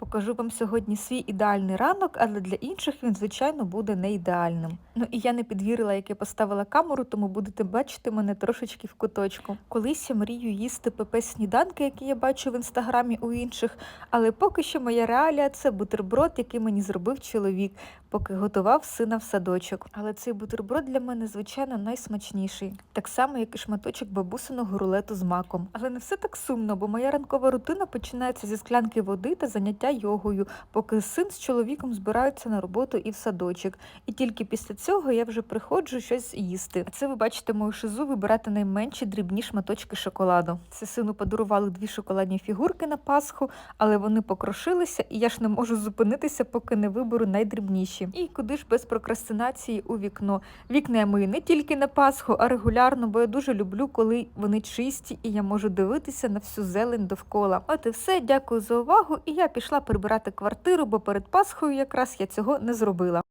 Покажу вам сьогодні свій ідеальний ранок, але для інших він, звичайно, буде не ідеальним. Ну і я не підвірила, як я поставила камеру, тому будете бачити мене трошечки в куточку. Колись я мрію їсти ПП сніданки, які я бачу в інстаграмі у інших, але поки що моя реалія це бутерброд, який мені зробив чоловік, поки готував сина в садочок. Але цей бутерброд для мене, звичайно, найсмачніший. Так само, як і шматочок бабусиного рулету з маком. Але не все так сумно, бо моя ранкова рутина починається зі склянки води та заняття йогою, поки син з чоловіком збираються на роботу і в садочок. І тільки після цього я вже приходжу щось їсти. А це ви бачите мою шизу вибирати найменші дрібні шматочки шоколаду. Це сину подарували дві шоколадні фігурки на Пасху, але вони покрошилися, і я ж не можу зупинитися, поки не виберу найдрібніші. І куди ж без прокрастинації у вікно. Вікна я мию не тільки на Пасху, а регулярно, бо я дуже люблю, коли вони чисті, і я можу дивитися на всю зелень довкола. От і все, дякую за увагу. І я пішла прибирати квартиру, бо перед Пасхою якраз я цього не зробила.